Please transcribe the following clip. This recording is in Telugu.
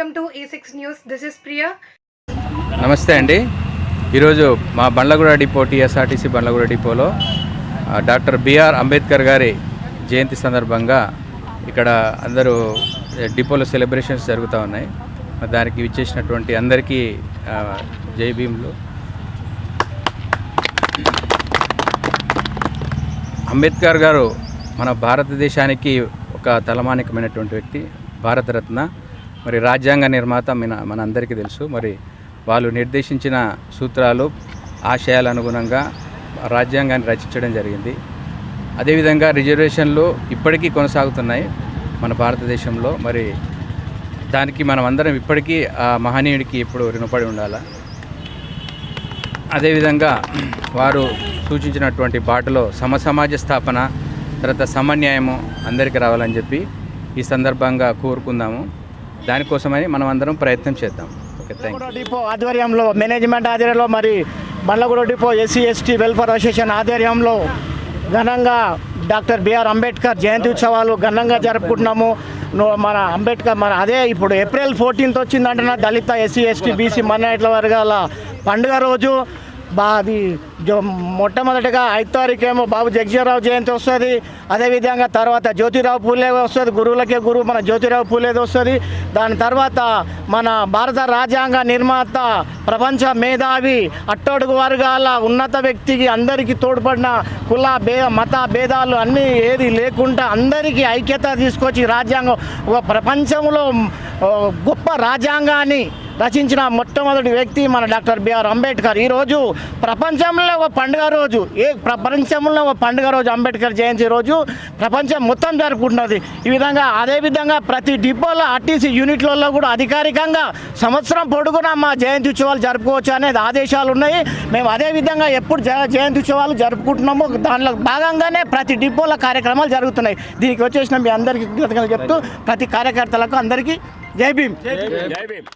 Welcome to A six news this is Priya నమస్తే అండి. ఈరోజు మా బండ్లగూడ డిపో టీఎస్ఆర్టీసీ బండ్లగూడ డిపోలో డాక్టర్ బిఆర్ అంబేద్కర్ గారి జయంతి సందర్భంగా ఇక్కడ అందరూ డిపోలో సెలబ్రేషన్స్ జరుగుతూ ఉన్నాయి. దానికి విచ్చేసినటువంటి అందరికీ జై భీములు. అంబేద్కర్ గారు మన భారతదేశానికి ఒక తలమానికమైనటువంటి వ్యక్తి భారతరత్న. మరి రాజ్యాంగ నిర్మాత మన మనందరికీ తెలుసు. మరి వాళ్ళు నిర్దేశించిన సూత్రాలు ఆశయాల అనుగుణంగా రాజ్యాంగాన్ని రచించడం జరిగింది. అదేవిధంగా రిజర్వేషన్లు ఇప్పటికీ కొనసాగుతున్నాయి మన భారతదేశంలో. మరి దానికి మనం అందరం ఇప్పటికీ ఆ మహనీయుడికి ఎప్పుడు రుణపడి ఉండాలా? అదేవిధంగా వారు సూచించినటువంటి బాటలో సమసమాజ స్థాపన తర్వాత సమన్యాయము అందరికీ రావాలని చెప్పి ఈ సందర్భంగా కోరుకుందాము. దానికోసమని మనం అందరం ప్రయత్నం చేద్దాం. ఓకే థ్యాంక్ డిపో ఆధ్వర్యంలో మేనేజ్మెంట్ ఆధ్వర్యంలో మరి Bandlaguda depot SC ST welfare association ఆధ్వర్యంలో ఘనంగా డాక్టర్ బిఆర్ అంబేద్కర్ జయంతి ఉత్సవాలు ఘనంగా జరుపుకుంటున్నాము. మన అంబేద్కర్ మన అదే ఇప్పుడు ఏప్రిల్ ఫోర్టీన్త్ వచ్చిందంటే దళిత ఎస్సీ ఎస్టీ బీసీ మైనారిటీల వర్గాల పండుగ రోజు. బా అది జో మొట్టమొదటిగా ఐదు తారీఖేమో బాబు జగజీవరావు జయంతి వస్తుంది. అదేవిధంగా తర్వాత జ్యోతిరావు పూలే వస్తుంది. గురువులకే గురువు మన జ్యోతిరావు పూలేది వస్తుంది. దాని తర్వాత మన భారత రాజ్యాంగ నిర్మాత ప్రపంచ మేధావి అట్టడుగు వర్గాల ఉన్నత వ్యక్తికి అందరికీ తోడ్పడిన కుల భే మత భేదాలు అన్నీ ఏది లేకుండా అందరికీ ఐక్యత తీసుకొచ్చి రాజ్యాంగం ఒక ప్రపంచంలో గొప్ప రాజ్యాంగాన్ని రచించిన మొట్టమొదటి వ్యక్తి మన డాక్టర్ బిఆర్ అంబేద్కర్. ఈరోజు ప్రపంచంలో ఒక పండుగ రోజు. ఏ ప్రపంచంలో ఒక పండుగ రోజు అంబేద్కర్ జయంతి రోజు ప్రపంచం మొత్తం జరుపుకుంటున్నది. ఈ విధంగా అదేవిధంగా ప్రతి డిపోలో ఆర్టీసీ యూనిట్లలో కూడా అధికారికంగా సంవత్సరం పొడుగునా మా జయంతి ఉత్సవాలు జరుపుకోవచ్చు అనేది ఆదేశాలు ఉన్నాయి. మేము అదే విధంగా ఎప్పుడు జయంతి ఉత్సవాలు జరుపుకుంటున్నాము దానిలో భాగంగానే ప్రతి డిపోల కార్యక్రమాలు జరుగుతున్నాయి. దీనికి వచ్చేసిన మీ అందరికీ కృతజ్ఞతలు చెప్తూ ప్రతి కార్యకర్తలకు అందరికీ జై భీమ్. జై భీమ్.